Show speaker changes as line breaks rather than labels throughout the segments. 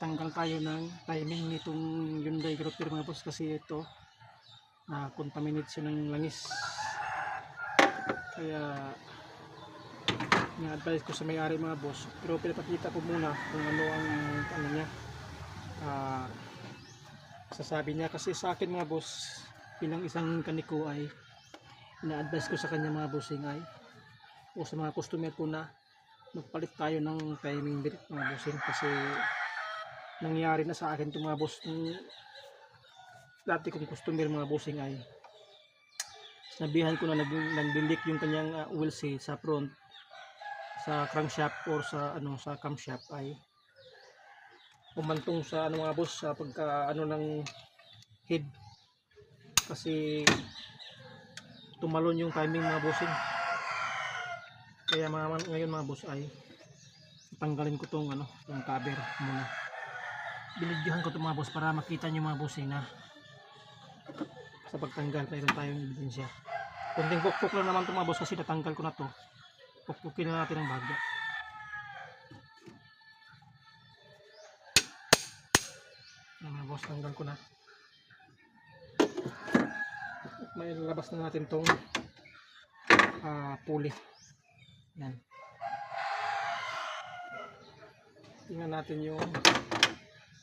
magtatanggal tayo ng timing nitong Hyundai Groupir mga boss kasi ito na contaminate siya ng langis. Kaya na-advise ko sa may-ari mga boss pero pinapakita ko muna kung ano ang ano niya. Ah, sasabi niya kasi sa akin mga boss bilang isang kaniko ay ina-advise ko sa kanya mga bossing ay o sa mga customer ko na magpalit tayo ng timing belt mga bossing kasi nangyari na sa akin itong mga boss nung dati kong customer mga bossing ay. Sinabihan ko na nag, nagdilik yung kanyang uh, oil seal sa front sa crankshaft or sa ano sa camshaft ay. Umantong sa ano mga boss sa pagka ano ng head. Kasi tumalon yung timing mga bossing kaya mga, ngayon mga boss ay tanggalin ko tong ano yung cover muna binidyohan ko itong mga boss para makita nyo mga bossing na sa pagtanggal mayroon tayong ebidensya. Kunting pukpuk lang naman itong mga boss kasi natanggal ko na to. Pukpukin na natin ang bahagya Yan mga boss tanggal ko na. May labas na natin tong ah, pulley. Yan tingnan natin yung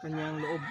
kanyang loob.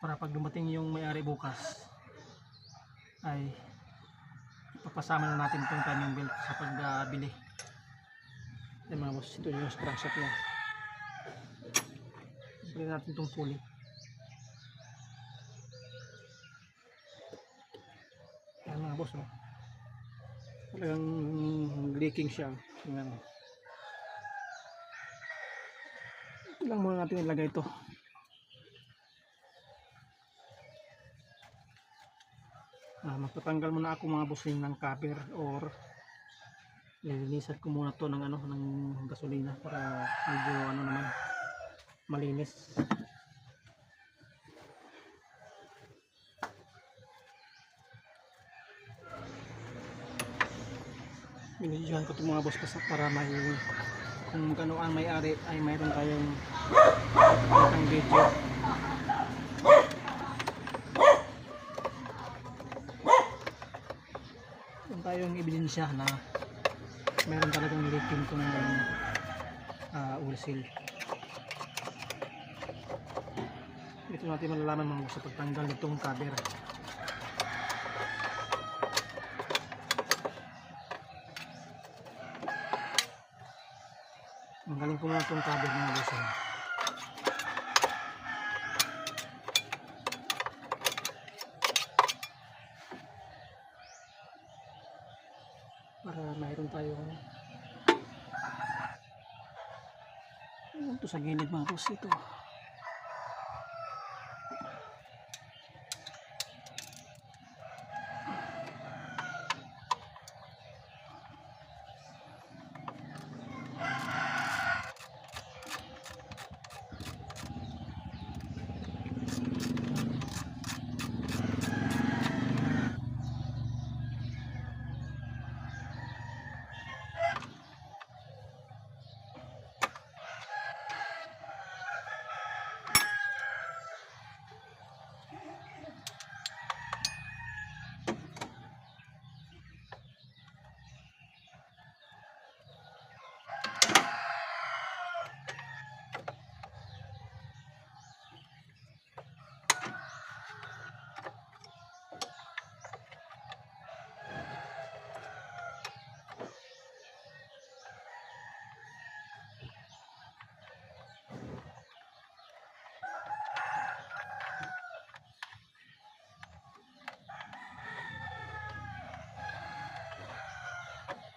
Para pag dumating yung may-ari bukas ay ipapasama na natin itong timing belt sa pagbili yan mga boss. Ito yung shot niya. Bili natin itong pulley. Yan mga boss oh. Talagang leaking siya. Yan. Ito lang muna natin ilagay ito. Ah, magtatanggal muna ako mga busing ng cover or lilinisan ko muna to ng ano ng gasolina para medyo ano naman malinis binidyohan ko itong mga boss kasi para may kung kano ang may-ari ay mayroon tayong ang video. Yung tayong ebidensya na meron talagang leaking kung uh, oil seal. Ito natin malalaman mga sa pagtanggal nitong cover Magaling ko muna itong cover mga ah. Para mayroon tayo ano. Ito sa gilid mga boss ito.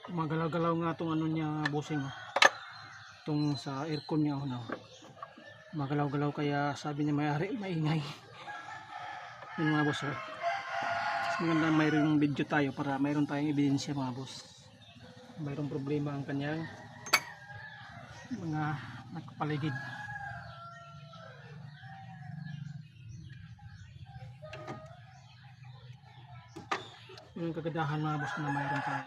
Magalaw-galaw nga itong ano niya bossing. Oh. Itong sa aircon niya. Oh, no. Magalaw-galaw kaya sabi niya may-ari maingay. Yun mga boss. Oh. Maganda mayroong video tayo para mayroon tayong ebidensya mga boss. Mayroong problema ang kanyang mga nakapaligid. Yun yung kagandahan mga boss na mayroon ka.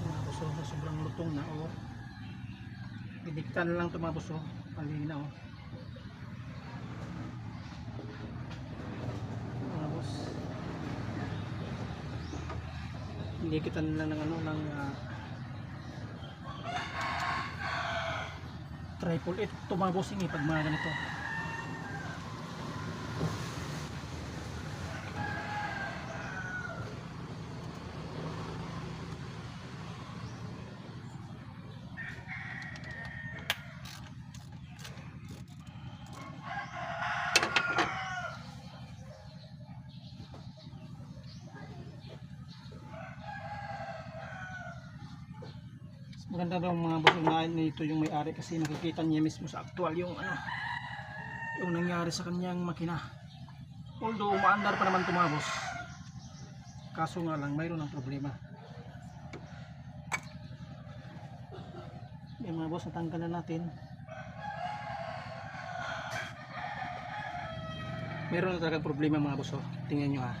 Mga boss oh, sobrang lutong na oh. Na lang ito mga boss oh. Palina oh. Mga boss. Hindi kita na lang ng ano ng ah, triple 8 ito mga bossing eh pag mga ganito. Maganda daw mga boss na nito yung may-ari kasi nakikita niya mismo sa actual yung ano yung nangyari sa kanyang makina. Although umaandar pa naman boss. Kaso nga lang mayroon ng problema. Yung mga boss natanggal na natin. Meron na talagang problema mga boss oh. Tingnan nyo ha.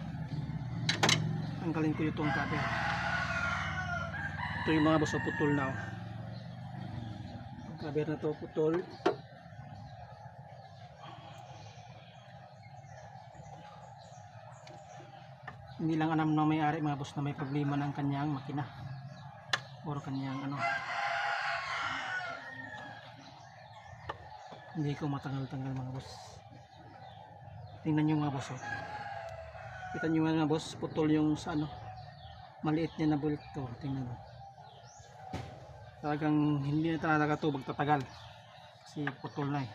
Tanggalin ko itong cover. Ito yung mga boss oh, putol na oh. Cover na to putol. Hindi lang alam na may-ari mga boss na may problema ng kanyang makina. Or kanyang ano. Hindi ko matanggal-tanggal mga boss. Tingnan nyo mga boss oh. Kita nyo mga boss, putol yung sa ano. Maliit niya na bolt to. Tingnan mo. Talagang hindi na talaga to magtatagal. Kasi putol na eh.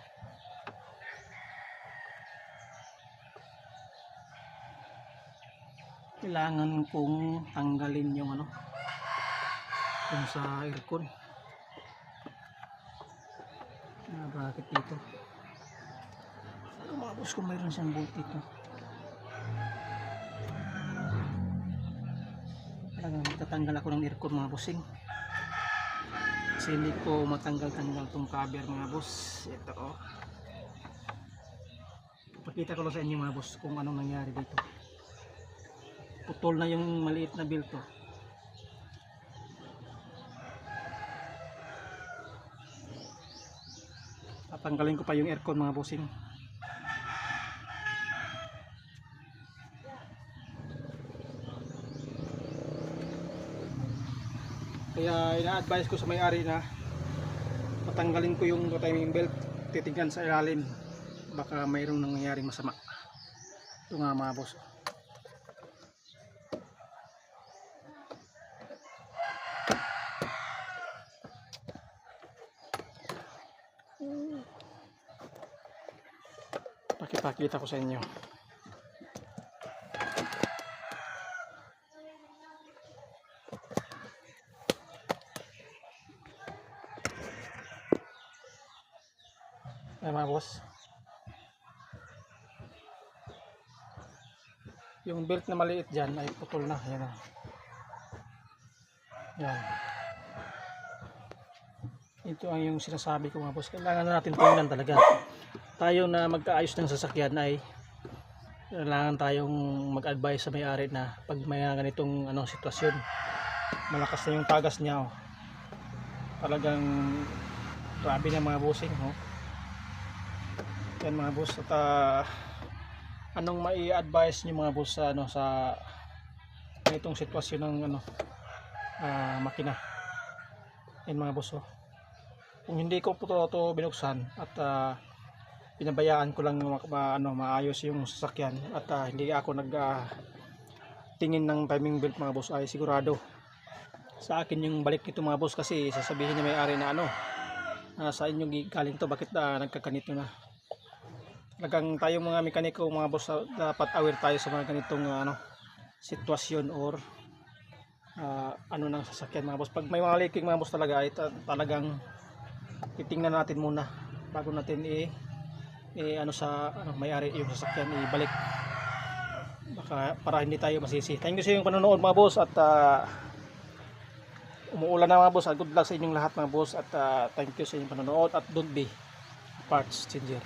Kailangan kong tanggalin yung ano. Yung sa aircon. Ah, bakit dito? Ano mga boss kung mayroon siyang bolt dito? Talagang tatanggal ako ng aircon mga bossing. Kasi hindi ko matanggal-tanggal tong cover mga boss. Ito oh. Pakita ko lang sa inyo mga boss kung anong nangyari dito. Putol na yung maliit na bill to. Tatanggalin ko pa yung aircon mga bossing. Kaya ina-advise ko sa may-ari na patanggalin ko yung timing belt, titignan sa ilalim. Baka mayroong nangyayaring masama. Ito nga mga boss. Pakipakita ko sa inyo. Ay mga boss. Yung belt na maliit dyan ay putol na. Yan o. Yan. Ito ang yung sinasabi ko mga boss. Kailangan na natin tingnan talaga. Tayo na magkaayos ng sasakyan ay kailangan tayong mag-advise sa may-ari na pag may ganitong ano, sitwasyon malakas na yung tagas niya oh. talagang grabe na mga bossing oh. Yan mga boss at ah, anong mai-advise niyo mga boss sa ano sa ganitong sitwasyon ng ano ah, makina. Yan mga boss oh. Kung hindi ko po to, to binuksan at ah, pinabayaan ko lang ma, ma- ano maayos yung sasakyan at ah, hindi ako nag ah, tingin ng timing belt mga boss ay sigurado sa akin yung balik nito mga boss kasi sasabihin niya may ari na ano ah, sa inyong galing to bakit ah, nagkaganito na talagang tayong mga mekaniko mga boss ah, dapat aware tayo sa mga ganitong ah, ano sitwasyon or ah, ano ng sasakyan mga boss. Pag may mga leaking mga boss talaga ay ta- talagang titingnan natin muna bago natin i, i ano sa ano may-ari yung sasakyan ibalik. Baka para hindi tayo masisi. Thank you sa inyong panonood mga boss at ah, umuulan na mga boss at good luck sa inyong lahat mga boss at ah, thank you sa inyong panonood at don't be parts changer